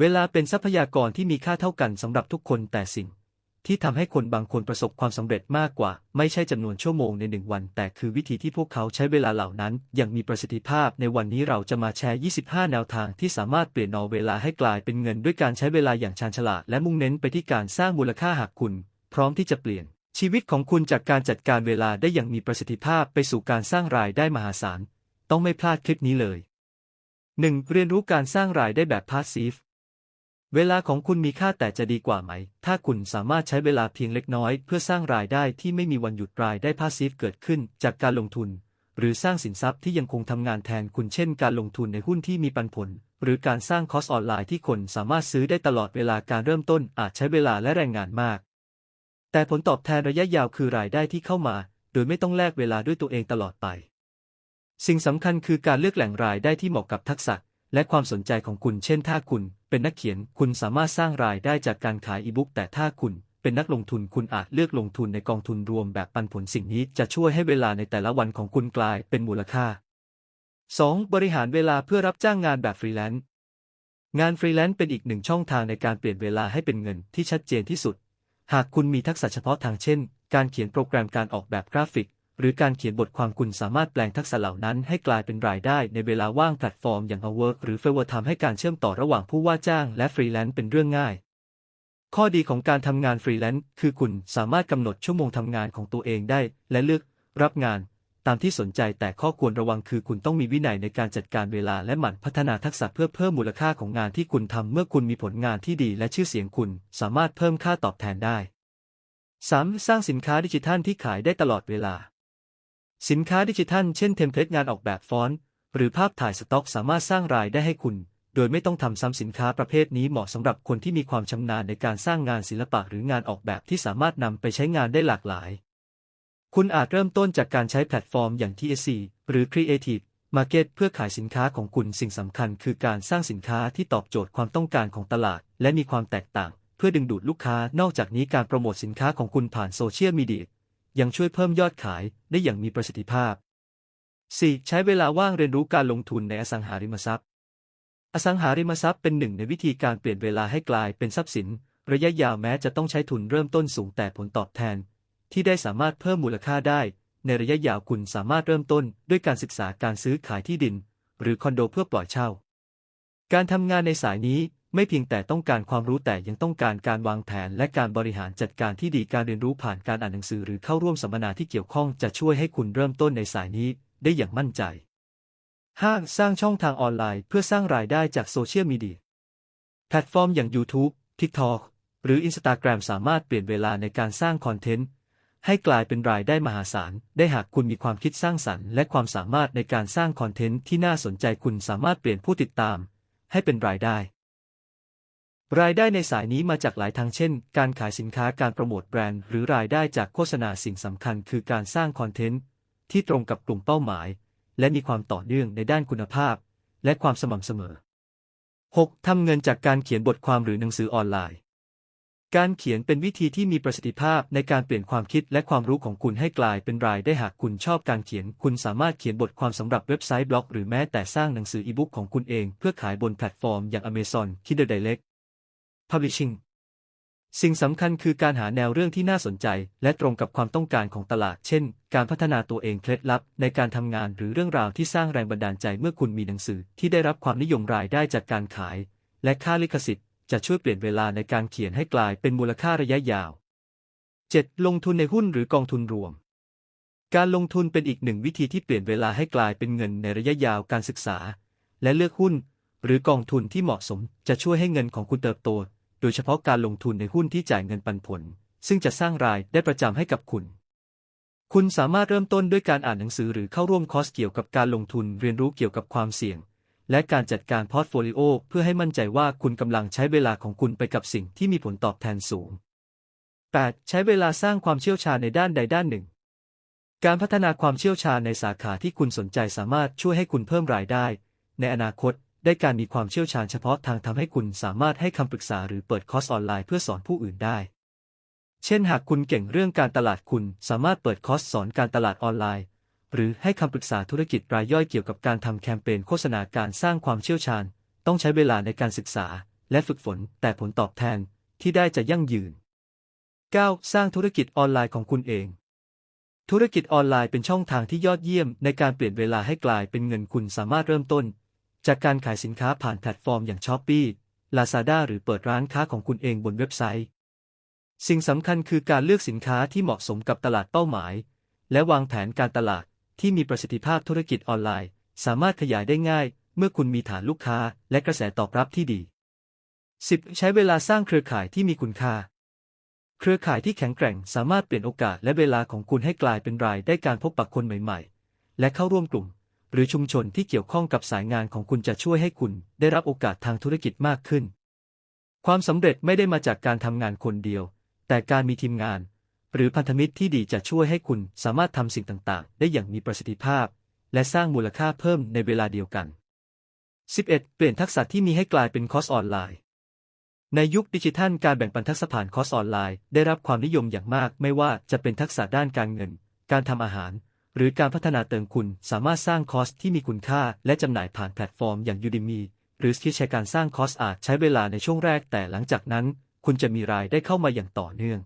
เวลาเป็นทรัพยากรที่มีค่าเท่ากันสำหรับทุกคนแต่สิ่ง ที่ทำให้คนบางคนประสบความสำเร็จมากกว่า ไม่ใช่จำนวนชั่วโมงในหนึ่งวัน แต่คือวิธีที่พวกเขาใช้เวลาเหล่านั้นอย่างมีประสิทธิภาพในวันนี้เราจะมาแชร์ 25 แนวทางที่สามารถเปลี่ยนนอเวลาให้กลายเป็นเงินด้วยการใช้เวลาอย่างชาญฉลาดและมุ่งเน้นไปที่การสร้างมูลค่าหากคุณ พร้อมที่จะเปลี่ยน ชีวิตของคุณจากการจัดการเวลาได้อย่างมีประสิทธิภาพไปสู่การสร้างรายได้มหาศาล ต้องไม่พลาดคลิปนี้เลย 1. เรียนรู้การสร้างรายได้แบบพาสซีฟ เวลาของคุณมีค่าแต่จะดีกว่าไหม ถ้าคุณสามารถใช้เวลาเพียงเล็กน้อย เพื่อสร้างรายได้ที่ไม่มีวันหยุดรายได้พาสซีฟเกิดขึ้นจากการลงทุน หรือสร้างสินทรัพย์ที่ยังคงทำงานแทนคุณเช่น การลงทุนในหุ้นที่มีปันผล หรือการสร้างคอร์สออนไลน์ที่คนสามารถซื้อได้ตลอดเวลาการเริ่มต้นอาจใช้เวลาและแรงงานมาก แต่ผลตอบแทนระยะยาวคือรายได้ที่เข้ามา โดยไม่ต้องแลกเวลาด้วยตัวเองตลอดไป สิ่งสำคัญคือการเลือกแหล่งรายได้ที่เหมาะกับทักษะ และความสนใจของคุณเช่นถ้าคุณเป็นนักเขียนคุณสามารถสร้างรายได้จากการขายอีบุ๊กแต่ถ้าคุณเป็นนักลงทุนคุณอาจเลือกลงทุนในกองทุนรวมแบบปันผลสิ่งนี้จะช่วยให้เวลาในแต่ละวันของคุณกลายเป็นมูลค่า 2. บริหารเวลาเพื่อรับจ้างงานแบบฟรีแลนซ์งานฟรีแลนซ์เป็นอีกหนึ่งช่องทางในการเปลี่ยนเวลาให้เป็นเงินที่ชัดเจนที่สุด หากคุณมีทักษะเฉพาะทางเช่น การเขียนโปรแกรมการออกแบบกราฟิก หรือการเขียนบทความคุณสามารถแปลงทักษะเหล่านั้นให้กลายเป็นรายได้ในเวลาว่างแพลตฟอร์มอย่าง Upwork หรือ Fiverr ทำให้การเชื่อมต่อระหว่างผู้ว่าจ้างและฟรีแลนซ์เป็นเรื่องง่าย ข้อดีของการทำงานฟรีแลนซ์คือคุณสามารถกำหนดชั่วโมงทำงานของตัวเองได้ และเลือกรับงาน ตามที่สนใจแต่ข้อควรระวังคือคุณต้องมีวินัยในการจัดการเวลาและหมั่นพัฒนาทักษะเพื่อเพิ่มมูลค่าของงานที่คุณทำเมื่อคุณมีผลงานที่ดีและชื่อเสียงคุณ สามารถเพิ่มค่าตอบแทนได้ 3. สร้างสินค้าดิจิทัลที่ขายได้ตลอดเวลา สินค้าดิจิทัล เช่นเทมเพลตงานออกแบบฟอนต์ หรือภาพถ่ายสต็อกสามารถสร้างรายได้ให้คุณ โดยไม่ต้องทำซ้ำสินค้าประเภทนี้เหมาะสำหรับคนที่มีความชำนาญในการสร้างงานศิลปะหรืองานออกแบบที่สามารถนำไปใช้งานได้หลากหลาย คุณอาจเริ่มต้นจากการใช้แพลตฟอร์มอย่าง TSC หรือ Creative Market เพื่อขายสินค้าของคุณสิ่งสำคัญ คือการสร้างสินค้าที่ตอบโจทย์ความต้องการของตลาด และมีความแตกต่าง เพื่อดึงดูดลูกค้านอกจากนี้การโปรโมทสินค้าของคุณผ่านโซเชียลมีเดีย ยังช่วยเพิ่มยอดขายได้อย่างมีประสิทธิภาพ 4. ใช้เวลาว่างเรียนรู้การลงทุนในอสังหาริมทรัพย์ อสังหาริมทรัพย์เป็นหนึ่งในวิธีการเปลี่ยนเวลาให้กลายเป็นทรัพย์สิน ระยะยาวแม้จะต้องใช้ทุนเริ่มต้นสูงแต่ผลตอบแทน ที่ได้สามารถเพิ่มมูลค่าได้ ในระยะยาวคุณสามารถเริ่มต้นด้วยการศึกษาการซื้อขายที่ดิน หรือคอนโดเพื่อปล่อยเช่า การทำงานในสายนี้ ไม่เพียงแต่ต้องการความรู้แต่ยังต้องการการวางแผนและการบริหารจัดการที่ดีการเรียนรู้ผ่านการอ่านหนังสือหรือเข้าร่วมสัมมนาที่เกี่ยวข้องจะช่วยให้คุณเริ่มต้นในสายนี้ได้อย่างมั่นใจ 5. สร้างช่องทางออนไลน์เพื่อสร้างรายได้จากโซเชียลมีเดียแพลตฟอร์มอย่าง YouTube TikTok หรือ Instagram สามารถเปลี่ยนเวลาในการสร้างคอนเทนต์ให้กลายเป็นรายได้มหาศาล ได้หากคุณมีความคิดสร้างสรรค์และความสามารถในการสร้างคอนเทนต์ที่น่าสนใจคุณสามารถเปลี่ยนผู้ติดตาม ให้เป็นรายได้ รายได้ในสายนี้มาจากหลายทางเช่น การขายสินค้าการโปรโมทแบรนด์ หรือรายได้จากโฆษณาสิ่งสำคัญคือการสร้างคอนเทนต์ที่ตรงกับกลุ่มเป้าหมาย และมีความต่อเนื่องในด้านคุณภาพ และความสม่ำเสมอ 6. ทำเงินจากการเขียนบทความหรือหนังสือออนไลน์ การเขียนเป็นวิธีที่มีประสิทธิภาพในการเปลี่ยนความคิดและความรู้ของคุณให้กลายเป็นรายได้หากคุณชอบการเขียน คุณสามารถเขียนบทความสำหรับเว็บไซต์บล็อก หรือแม้แต่สร้างหนังสืออีบุ๊กของคุณเองเพื่อขายบนแพลตฟอร์มอย่าง Amazon Kindle Direct Publishing สิ่งสำคัญคือการหาแนวเรื่องที่น่าสนใจ และตรงกับความต้องการของตลาด เช่น การพัฒนาตัวเองเคล็ดลับ ในการทำงานหรือเรื่องราวที่สร้างแรงบันดาลใจเมื่อคุณมีหนังสือที่ได้รับความนิยมรายได้จากการขาย และค่าลิขสิทธิ์ จะช่วยเปลี่ยนเวลาในการเขียนให้กลายเป็นมูลค่าระยะยาว 7. ลงทุนในหุ้นหรือกองทุนรวม การลงทุนเป็นอีกหนึ่งวิธีที่เปลี่ยนเวลาให้กลายเป็นเงินในระยะยาวการศึกษา และเลือกหุ้น หรือกองทุนที่เหมาะสม จะช่วยให้เงินของคุณเติบโต โดยเฉพาะการลงทุนในหุ้นที่จ่ายเงินปันผล ซึ่งจะสร้างรายได้ประจำให้กับคุณ คุณสามารถเริ่มต้นด้วยการอ่านหนังสือหรือเข้าร่วมคอร์สเกี่ยวกับการลงทุนเรียนรู้เกี่ยวกับความเสี่ยง และการจัดการพอร์ตโฟลิโอเพื่อให้มั่นใจว่าคุณกำลังใช้เวลาของคุณไปกับสิ่งที่มีผลตอบแทนสูง 8. ใช้เวลาสร้างความเชี่ยวชาญในด้านใดด้านหนึ่ง การพัฒนาความเชี่ยวชาญในสาขาที่คุณสนใจสามารถช่วยให้คุณเพิ่มรายได้ ในอนาคต ได้การมีความเชี่ยวชาญเฉพาะทางทำให้คุณสามารถให้คำปรึกษาหรือเปิดคอร์สออนไลน์เพื่อสอนผู้อื่นได้ เช่นหากคุณเก่งเรื่องการตลาดคุณสามารถเปิดคอร์สสอนการตลาดออนไลน์ หรือให้คำปรึกษาธุรกิจรายย่อยเกี่ยวกับการทำแคมเปญโฆษณาการสร้างความเชี่ยวชาญ ต้องใช้เวลาในการศึกษา และฝึกฝน แต่ผลตอบแทนที่ได้จะยั่งยืน 9. สร้างธุรกิจออนไลน์ของคุณเอง ธุรกิจออนไลน์เป็นช่องทางที่ยอดเยี่ยมในการเปลี่ยนเวลาให้กลายเป็นเงินคุณสามารถเริ่มต้น จากการขายสินค้าผ่านแพลตฟอร์มอย่าง s h อ p e e Lazada หรือเปิดร้านค้าของคุณเองบนเว็บไซต์ สิ่งสำคัญคือการเลือกสินค้าที่เหมาะสมกับตลาดเป้าหมาย และวางแผนการตลาดที่มีประสิทธิภาพธุรกิจออนไลน์ สามารถขยายได้ง่าย เมื่อคุณมีฐานลูกค้าและกระแสตอบรับที่ดี 10. ใช้เวลาสร้างเครือข่ายที่มีคุณค่า เครือข่ายที่แข็งแกร่งสามารถเปลี่ยนโอกาสและเวลาของคุณให้กลายเป็นรายได้การพบปะคนใหม่ ๆ และเข้าร่วมกลุ่ม หรือชุมชนที่เกี่ยวข้องกับสายงานของคุณจะช่วยให้คุณได้รับโอกาสทางธุรกิจมากขึ้น ความสำเร็จไม่ได้มาจากการทำงานคนเดียว แต่การมีทีมงาน หรือพันธมิตรที่ดีจะช่วยให้คุณสามารถทำสิ่งต่างๆ ได้อย่างมีประสิทธิภาพ และสร้างมูลค่าเพิ่มในเวลาเดียวกัน 11. เปลี่ยนทักษะที่มีให้กลายเป็นคอร์สออนไลน์ ในยุคดิจิทัลการแบ่งปันทักษะผ่านคอร์สออนไลน์ ได้รับความนิยมอย่างมาก ไม่ว่าจะเป็นทักษะด้านการเงิน การทำอาหาร หรือการพัฒนาเติมคุณสามารถสร้างคอร์สที่มีคุณค่า และจำหน่ายผ่านแพลตฟอร์มอย่าง Udemy หรือ Skillshare การสร้างคอร์สอาจใช้เวลาในช่วงแรกแต่หลังจากนั้น คุณจะมีรายได้เข้ามาอย่างต่อเนื่อง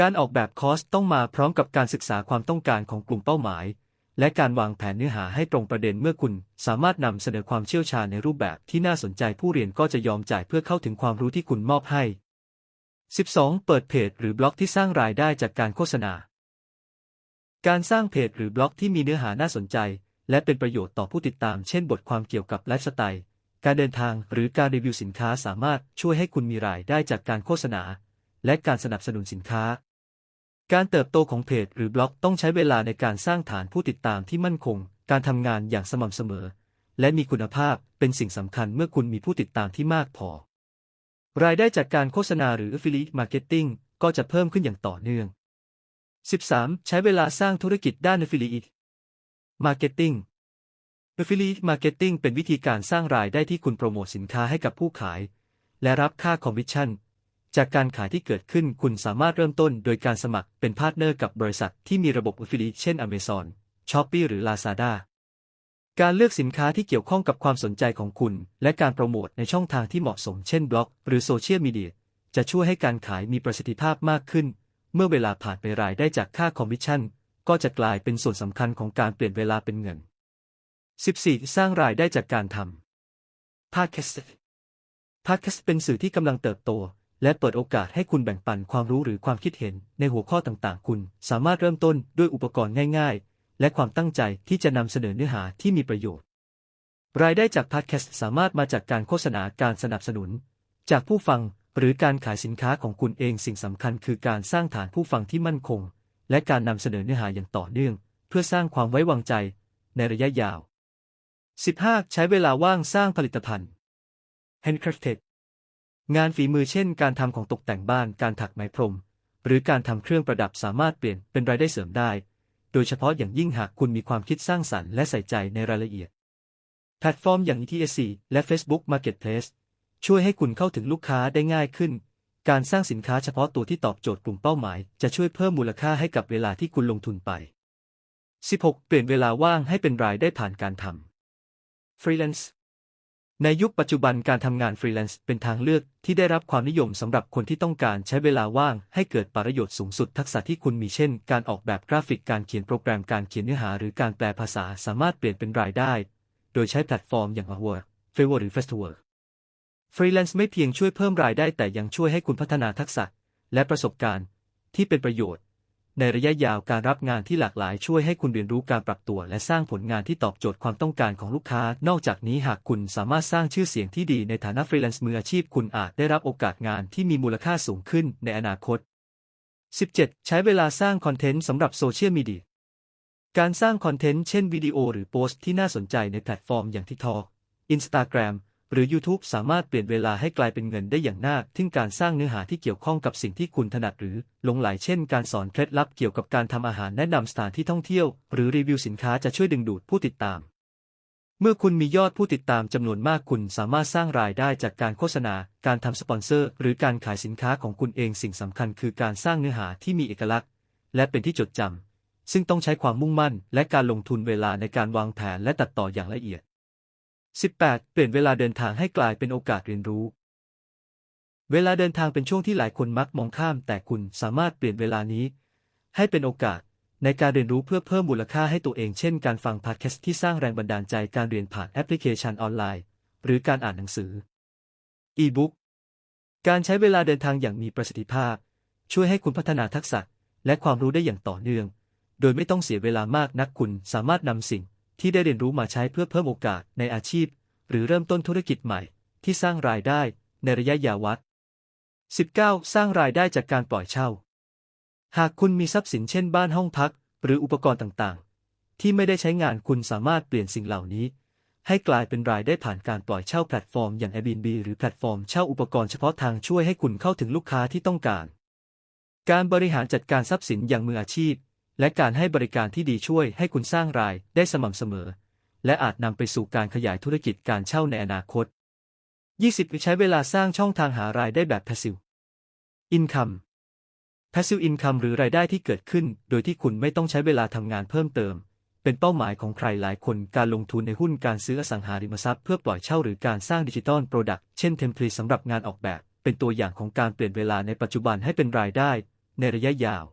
การออกแบบคอร์สต้องมาพร้อมกับการศึกษาความต้องการของกลุ่มเป้าหมาย และการวางแผนเนื้อหาให้ตรงประเด็นเมื่อคุณ สามารถนำเสนอความเชี่ยวชาญในรูปแบบที่น่าสนใจผู้เรียนก็จะยอมจ่ายเพื่อเข้าถึงความรู้ที่คุณมอบให้ 12. เปิดเพจหรือบล็อกที่สร้างรายได้จากการโฆษณา การสร้างเพจหรือบล็อกที่มีเนื้อหาน่าสนใจ และเป็นประโยชน์ต่อผู้ติดตาม เช่นบทความเกี่ยวกับไลฟ์สไตล์ การเดินทางหรือการรีวิวสินค้าสามารถช่วยให้คุณมีรายได้จากการโฆษณา และการสนับสนุนสินค้า การเติบโตของเพจหรือบล็อกต้องใช้เวลาในการสร้างฐานผู้ติดตามที่มั่นคง การทำงานอย่างสม่ำเสมอ และมีคุณภาพเป็นสิ่งสำคัญเมื่อคุณมีผู้ติดตามที่มากพอ รายได้จากการโฆษณาหรือ Affiliate Marketing ก็จะเพิ่มขึ้นอย่างต่อเนื่อง 13. ใช้เวลาสร้างธุรกิจด้าน Affiliate Marketing Affiliate Marketing เป็นวิธีการสร้างรายได้ที่คุณโปรโมทสินค้าให้กับผู้ขาย และรับค่าคอมมิชชั่น จากการขายที่เกิดขึ้นคุณสามารถเริ่มต้นโดยการสมัครเป็นพาร์ทเนอร์กับบริษัทที่มีระบบ Affiliate เช่น Amazon, Shopee หรือ Lazada การเลือกสินค้าที่เกี่ยวข้องกับความสนใจของคุณ และการโปรโมทในช่องทางที่เหมาะสมเช่นบล็อก หรือโซเชียลมีเดียจะช่วยให้การขายมีประสิทธิภาพมากขึ้น เมื่อเวลาผ่านไปรายได้จากค่าคอมมิชชั่น ก็จะกลายเป็นส่วนสำคัญของการเปลี่ยนเวลาเป็นเงิน 14. สร้างรายได้จากการทำ Podcast Podcast เป็นสื่อที่กำลังเติบโต และเปิดโอกาสให้คุณแบ่งปันความรู้หรือความคิดเห็นในหัวข้อต่างๆ คุณสามารถเริ่มต้นด้วยอุปกรณ์ง่าย ๆ และความตั้งใจที่จะนำเสนอเนื้อหาที่มีประโยชน์ รายได้จากพอดแคสต์สามารถมาจากการโฆษณาการสนับสนุน จากผู้ฟัง หรือการขายสินค้าของคุณเองสิ่งสำคัญคือการสร้างฐานผู้ฟังที่มั่นคง และการนำเสนอเนื้อหาอย่างต่อเนื่อง เพื่อสร้างความไว้วางใจในระยะยาว 15. ใช้เวลาว่างสร้างผลิตภัณฑ์ Handcrafted งานฝีมือเช่น การทำของตกแต่งบ้าน การถักไหมพรม หรือการทำเครื่องประดับสามารถเปลี่ยนเป็นรายได้เสริมได้ โดยเฉพาะอย่างยิ่งหากคุณมีความคิดสร้างสรรค์และใส่ใจในรายละเอียด แพลตฟอร์มอย่าง ETSC และ Facebook Marketplace ช่วยให้คุณเข้าถึงลูกค้าได้ง่ายขึ้น การสร้างสินค้าเฉพาะตัวที่ตอบโจทย์กลุ่มเป้าหมาย จะช่วยเพิ่มมูลค่าให้กับเวลาที่คุณลงทุนไป 16. เปลี่ยนเวลาว่างให้เป็นรายได้ผ่านการทำ Freelance ในยุคปัจจุบันการทำงานฟรีแลนซ์เป็นทางเลือกที่ได้รับความนิยมสำหรับคนที่ต้องการใช้เวลาว่างให้เกิดประโยชน์สูงสุดทักษะที่คุณมีเช่น การออกแบบกราฟิกการเขียนโปรแกรมการเขียนเนื้อหา หรือการแปลภาษาสามารถเปลี่ยนเป็นรายได้ โดยใช้แพลตฟอร์มอย่าง Upwork, Fiverr หรือ Festival ฟรีแลนซ์ไม่เพียงช่วยเพิ่มรายได้แต่ยังช่วยให้คุณพัฒนาทักษะ และประสบการณ์ ที่เป็นประโยชน์ ในระยะยาวการรับงานที่หลากหลายช่วยให้คุณเรียนรู้การปรับตัว และสร้างผลงานที่ตอบโจทย์ความต้องการของลูกค้า นอกจากนี้หากคุณสามารถสร้างชื่อเสียงที่ดีในฐานะฟรีแลนซ์มืออาชีพคุณอาจได้รับโอกาสงานที่มีมูลค่าสูงขึ้นในอนาคต 17. ใช้เวลาสร้างคอนเทนต์สำหรับโซเชียลมีเดียการสร้างคอนเทนต์เช่นวิดีโอหรือโพสต์ที่น่าสนใจในแพลตฟอร์มอย่าง TikTok Instagram หรือ YouTube สามารถเปลี่ยนเวลาให้กลายเป็นเงินได้อย่างน่าทึ่งการสร้างเนื้อหาที่เกี่ยวข้องกับสิ่งที่คุณถนัดหรือหลงไหลเช่น การสอนเคล็ดลับเกี่ยวกับการทำอาหารแนะนำสถานที่ท่องเที่ยว หรือรีวิวสินค้าจะช่วยดึงดูดผู้ติดตาม เมื่อคุณมียอดผู้ติดตามจำนวนมากคุณสามารถสร้างรายได้จากการโฆษณา การทำสปอนเซอร์ หรือการขายสินค้าของคุณเองสิ่งสำคัญคือการสร้างเนื้อหาที่มีเอกลักษณ์ และเป็นที่จดจำซึ่งต้องใช้ความมุ่งมั่น และการลงทุนเวลาในการวางแผนและตัดต่ออย่างละเอียด 18. เปลี่ยนเวลาเดินทางให้กลายเป็นโอกาสเรียนรู้ เวลาเดินทางเป็นช่วงที่หลายคนมักมองข้าม แต่คุณสามารถเปลี่ยนเวลานี้ ให้เป็นโอกาส ในการเรียนรู้เพื่อเพิ่มมูลค่าให้ตัวเอง เช่น การฟังพอดแคสต์ที่สร้างแรงบันดาลใจ การเรียนผ่านแอปพลิเคชันออนไลน์ หรือการอ่านหนังสือ อีบุ๊ก การใช้เวลาเดินทางอย่างมีประสิทธิภาพ ช่วยให้คุณพัฒนาทักษะ และความรู้ได้อย่างต่อเนื่อง โดยไม่ต้องเสียเวลามากนักคุณสามารถนำสิ่ง ที่ได้เรียนรู้มาใช้เพื่อเพิ่มโอกาสในอาชีพ หรือเริ่มต้นธุรกิจใหม่ ที่สร้างรายได้ในระยะยาววัด 19. สร้างรายได้จากการปล่อยเช่า หากคุณมีทรัพย์สินเช่นบ้านห้องพัก หรืออุปกรณ์ต่างๆ ที่ไม่ได้ใช้งานคุณสามารถเปลี่ยนสิ่งเหล่านี้ ให้กลายเป็นรายได้ผ่านการปล่อยเช่าแพลตฟอร์มอย่าง Airbnb หรือแพลตฟอร์มเช่าอุปกรณ์เฉพาะทางช่วยให้คุณเข้าถึงลูกค้าที่ต้องการ การบริหารจัดการทรัพย์สินอย่างมืออาชีพ และการให้บริการที่ดีช่วยให้คุณสร้างรายได้สม่ำเสมอ และอาจนำไปสู่การขยายธุรกิจการเช่าในอนาคต 20 ใช้เวลาสร้างช่องทางหารายได้แบบ passive income passive income หรือรายได้ที่เกิดขึ้น โดยที่คุณไม่ต้องใช้เวลาทำงานเพิ่มเติม เป็นเป้าหมายของใครหลายคนการลงทุนในหุ้นการซื้ออสังหาริมทรัพย์เพื่อปล่อยเช่าหรือการสร้างดิจิตอลโปรดักต์เช่นเทมเพลตสำหรับงานออกแบบ เป็นตัวอย่างของการเปลี่ยนเวลาในปัจจุบันให้เป็นรายได้ ในระยะยาว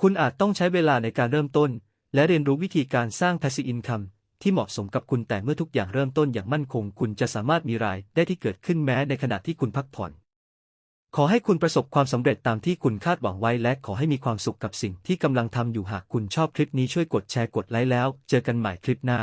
คุณอาจต้องใช้เวลาในการเริ่มต้น และเรียนรู้วิธีการสร้าง passive income ที่เหมาะสมกับคุณแต่เมื่อทุกอย่างเริ่มต้นอย่างมั่นคง คุณจะสามารถมีรายได้ที่เกิดขึ้นแม้ในขณะที่คุณพักผ่อน ขอให้คุณประสบความสำเร็จตามที่คุณคาดหวังไว้และขอให้มีความสุขกับสิ่งที่กำลังทำอยู่หากคุณชอบคลิปนี้ช่วยกดแชร์กดไลค์แล้ว เจอกันใหม่คลิปหน้า